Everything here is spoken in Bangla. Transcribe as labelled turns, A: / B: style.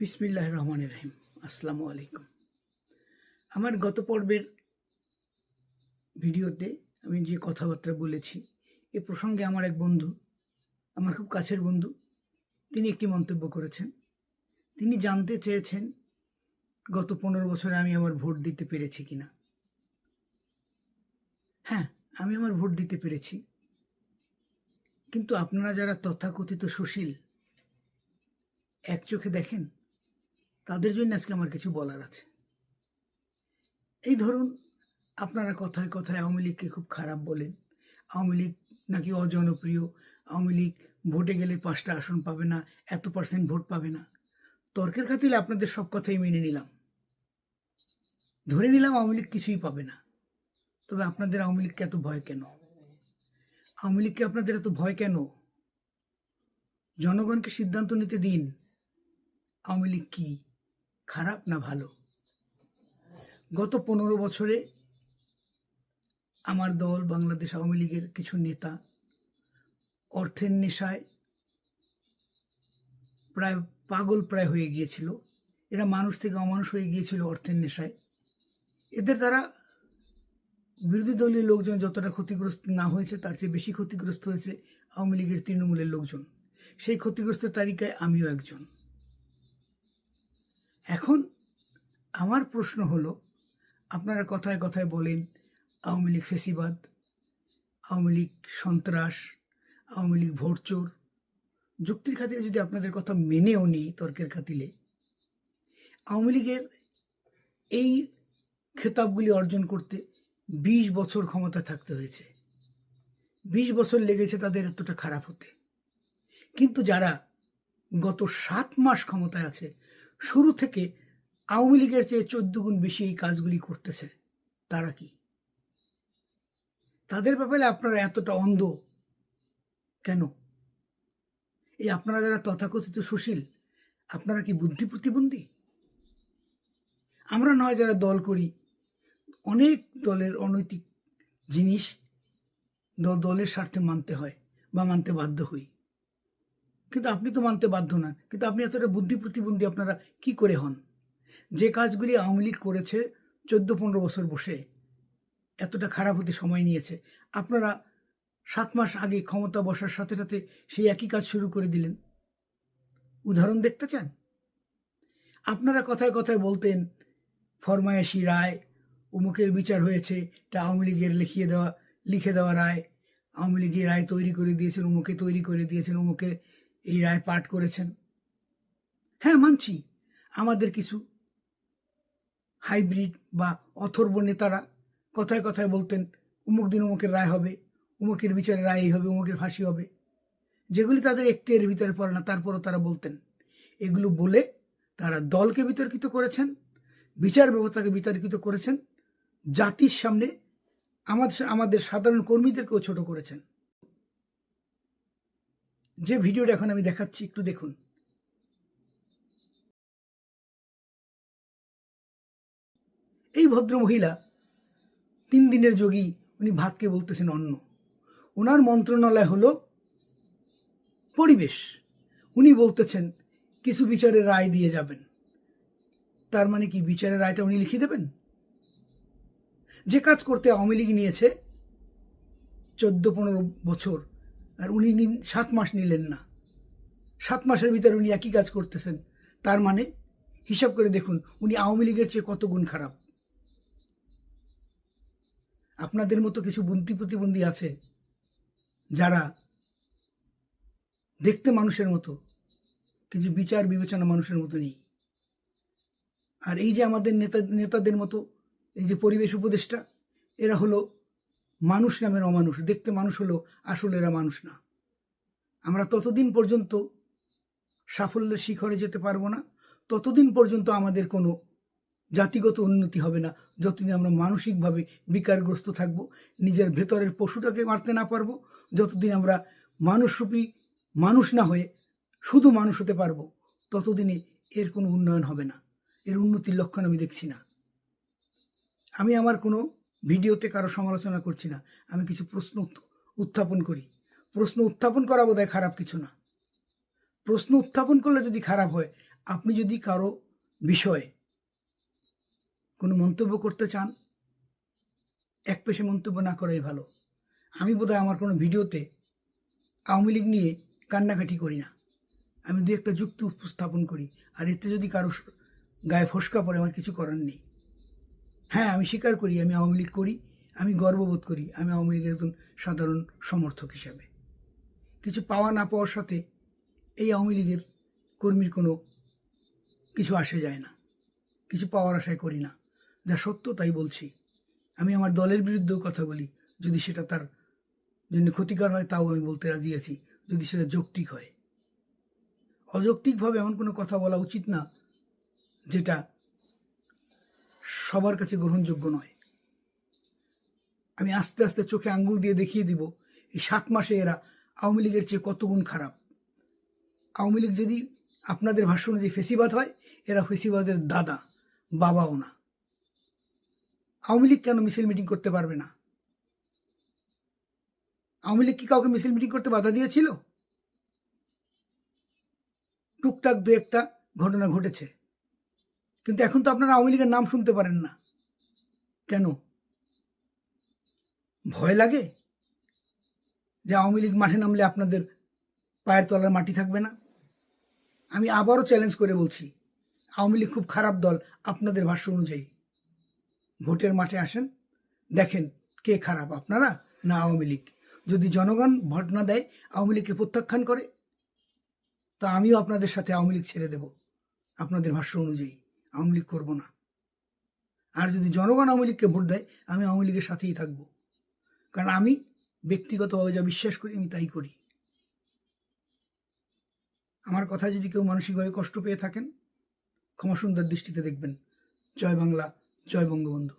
A: বিসমিল্লাহ রহমান রহিম। আসসালামু আলাইকুম। আমার গত পর্বের ভিডিওতে আমি যে কথাবার্তা বলেছি, এ প্রসঙ্গে আমার এক বন্ধু, আমার খুব কাছের বন্ধু, তিনি একটি মন্তব্য করেছেন। তিনি জানতে চেয়েছেন, গত পনেরো বছরে আমি আমার ভোট দিতে পেরেছি কিনা। হ্যাঁ আমি আমার ভোট দিতে পেরেছি। কিন্তু আপনারা যারা তথাকথিত সুশীল, এক চোখে দেখেন তাদের জন্য আজকে আমার কিছু বলার আছে। এই ধরুন, আপনারা কথায় কথায় আওয়ামী লীগকে খুব খারাপ বলেন। আওয়ামী লীগ নাকি অজনপ্রিয়। আওয়ামী লীগ ভোটে গেলে পাঁচটা আসন পাবে না, এত পার্সেন্ট ভোট পাবে না। তর্কের খাতিলে আপনাদের সব কথাই মেনে নিলাম। ধরে নিলাম আওয়ামী লীগ কিছুই পাবে না। তবে আপনাদের আওয়ামী লীগকে এত ভয় কেন? আওয়ামী লীগকে আপনাদের এত ভয় কেন? জনগণকে সিদ্ধান্ত নিতে দিন। আওয়ামী লীগ কি? খারাপ না ভালো? গত পনেরো বছরে আমার দল বাংলাদেশ আওয়ামী লীগের কিছু নেতা অর্থের নেশায় প্রায় পাগল প্রায় হয়ে গিয়েছিল। এরা মানুষ থেকে অমানুষ হয়ে গিয়েছিল অর্থের নেশায়। এদের দ্বারা বিরোধী দলীয় লোকজন যতটা ক্ষতিগ্রস্ত না হয়েছে, তার চেয়ে বেশি ক্ষতিগ্রস্ত হয়েছে আওয়ামী লীগের তৃণমূলের লোকজন। সেই ক্ষতিগ্রস্ত তালিকায় আমিও একজন। এখন আমার প্রশ্ন হলো, আপনারা কথায় কথায় বলেন, আওয়ামী লীগ ফেসিবাদ, আওয়ামী লীগ সন্ত্রাস, আওয়ামী লীগ ভোটচোর। যুক্তির খাতিরে যদি আপনাদের কথা মেনেও নিই তর্কের খাতিলে আওয়ামী লীগের এই খেতাবগুলি অর্জন করতে বিশ বছর ক্ষমতা থাকতে হয়েছে। বিশ বছর লেগেছে তাদের এতটা খারাপ হতে। কিন্তু যারা গত সাত মাস ক্ষমতায় আছে শুরু থেকে আওয়ামী লীগের চেয়ে চোদ্দ গুণ বেশি এই কাজগুলি করতেছে, তারা কি? তাদের ব্যাপারে আপনারা এতটা অন্ধ কেন? এই আপনারা যারা তথাকথিত সুশীল, আপনারা কি বুদ্ধি প্রতিবন্ধী? আমরা নয় যারা দল করি, অনেক দলের অনৈতিক জিনিস দলের স্বার্থে মানতে হয় বা মানতে বাধ্য হই। কিন্তু আপনি তো মানতে বাধ্য না কিন্তু আপনি এতটা বুদ্ধি প্রতিবন্ধী আপনারা কি করে হন? যে কাজগুলি আওয়ামী লীগ করেছে চোদ্দ পনেরো বছর বসে, এতটা খারাপ হতে সময় নিয়েছে, আপনারা সাত মাস আগে ক্ষমতা বসার সাথে সাথে সেই একই কাজ শুরু করে দিলেন। উদাহরণ দেখতে চান? আপনারা কথায় কথায় বলতেন, ফরমায়েশি রায়, অমুকের বিচার হয়েছে, এটা আওয়ামী লীগের লিখিয়ে দেওয়া, লিখে দেওয়া রায়, আওয়ামী লীগের রায় তৈরি করে দিয়েছেন, অমুকে তৈরি করে দিয়েছেন, অমুকে এই রায় পাঠ করেছেন। হ্যাঁ মানছি। আমাদের কিছু হাইব্রিড বা অথর্ব নেতারা কথায় কথায় বলতেন, উমুক দিন উমুকের রায় হবে, উমুকের বিচারে রায় হবে, উমুকের ফাঁসি হবে। যেগুলি তাদের একটির ভিতরে পড়ে না, তারপরও তারা বলতেন। এগুলো বলে তারা দলকে বিতর্কিত করেছেন, বিচার ব্যবস্থাকে বিতর্কিত করেছেন, জাতির সামনে আমাদের আমাদের সাধারণ কর্মীদেরকেও ছোট করেছেন। যে ভিডিওটা এখন আমি দেখাচ্ছি, একটু দেখুন। এই ভদ্র মহিলা তিন দিনের যোগী, উনি ভাতকে বলতেছেন অন্ন। ওনার মন্ত্রণালয় হল পরিবেশ। উনি বলতেছেন, কিছু বিচারের রায় দিয়ে যাবেন। তার মানে কি, বিচারের রায়টা উনি লিখে দেবেন? যে কাজ করতে আওয়ামী লীগ নিয়েছে, চোদ্দ পনেরো বছর আর উনি সাত মাস নিলেন না। সাত মাসের ভিতরে উনি একই কাজ করতেছেন। তার মানে হিসাব করে দেখুন, উনি আওয়ামী লীগের চেয়ে কত গুণ খারাপ। আপনাদের মতো কিছু বুদ্ধি প্রতিবন্ধী আছে, যারা দেখতে মানুষের মতো, কিছু বিচার বিবেচনা মানুষের মতো নেই। আর এই যে আমাদের নেতা, নেতাদের মতো, এই যে পরিবেশ উপদেষ্টা, এরা হলো মানুষ নামের অমানুষ, দেখতে মানুষ হলো আসলে এরা মানুষ না। আমরা ততদিন পর্যন্ত সাফল্যের শিখরে যেতে পারব না। ততদিন পর্যন্ত আমাদের কোনো জাতিগত উন্নতি হবে না। যতদিন আমরা মানসিকভাবে বিকারগ্রস্ত থাকব, নিজের ভেতরের পশুটাকে মারতে না পারব, যতদিন আমরা মানুষরূপী মানুষ না হয়ে শুধু মানুষ হতে পারব, ততদিনে এর কোনো উন্নয়ন হবে না। এর উন্নতির লক্ষণ আমি দেখছি না। আমি আমার কোনো ভিডিওতে কারও সমালোচনা করছি না। আমি কিছু প্রশ্ন উত্থাপন করি। প্রশ্ন উত্থাপন করা বোধহয় খারাপ কিছু না। প্রশ্ন উত্থাপন করলে যদি খারাপ হয়, আপনি যদি কারও বিষয়ে কোনো মন্তব্য করতে চান, এক পেশে মন্তব্য না করাই ভালো। আমি বোধহয় আমার কোনো ভিডিওতে আওয়ামী লীগ নিয়ে কান্নাকাটি করি না। আমি দু একটা যুক্তি উপস্থাপন করি, আর এতে যদি কারও গায়ে ফসকা পড়ে, আমার কিছু করার নেই। হ্যাঁ আমি স্বীকার করি, আমি আওয়ামী লীগ করি, আমি গর্ববোধ করি, আমি আওয়ামী লীগের একজন সাধারণ সমর্থক হিসাবে। কিছু পাওয়া না পাওয়ার সাথে এই আওয়ামী লীগের কর্মীর কোনো কিছু আসে যায় না। কিছু পাওয়ার আশায় করি না। যা সত্য তাই বলছি। আমি আমার দলের বিরুদ্ধেও কথা বলি। যদি সেটা তার জন্য ক্ষতিকর হয়, তাও আমি বলতে রাজি আছি। যদি সেটা যৌক্তিক হয়। অযৌক্তিকভাবে এমন কোনো কথা বলা উচিত না, যেটা সবার কাছে গ্রহণযোগ্য নয়। আমি আস্তে আস্তে চোখে আঙ্গুল দিয়ে দেখিয়ে দিব, এই সাত মাসে এরা আওয়ামী লীগের চেয়ে কত গুণ খারাপ? আওয়ামী লীগ যদি আপনাদের ভাষ্য অনুযায়ী ফেসিবাদ হয়, এরা ফেসিবাদের দাদা, বাবাও না। আওয়ামী লীগ কেন মিছিল মিটিং করতে পারবে না? আওয়ামী লীগ কি কাউকে মিছিল মিটিং করতে বাধা দিয়েছিল? টুকটাক দু একটা ঘটনা ঘটেছে। কিন্তু এখন তো আপনারা আওয়ামী লীগের নাম শুনতে পারেন না। কেন? ভয় লাগে? যে আওয়ামী লীগ মাঠে নামলে আপনাদের পায়ের তলার মাটি থাকবে না। আমি আবারও চ্যালেঞ্জ করে বলছি, আওয়ামী লীগ খুব খারাপ দল, আপনাদের ভাষ্য অনুযায়ী। ভোটের মাঠে আসেন, দেখেন কে খারাপ, আপনারা না আওয়ামী লীগ। যদি জনগণ ভোট না দেয়, আওয়ামী লীগকে প্রত্যাখ্যান করে, তা আমিও আপনাদের সাথে আওয়ামী লীগ ছেড়ে দেব, আপনাদের ভাষ্য অনুযায়ী। আওয়ামী লীগ করব না। আর যদি জনগণ আওয়ামী লীগকে ভোট দেয়, আমি আওয়ামী লীগের সাথেই থাকব। কারণ আমি ব্যক্তিগতভাবে যা বিশ্বাস করি আমি তাই করি। আমার কথা যদি কেউ মানসিকভাবে কষ্ট পেয়ে থাকেন ক্ষমা সুন্দর দৃষ্টিতে দেখবেন। জয় বাংলা, জয় বঙ্গবন্ধু।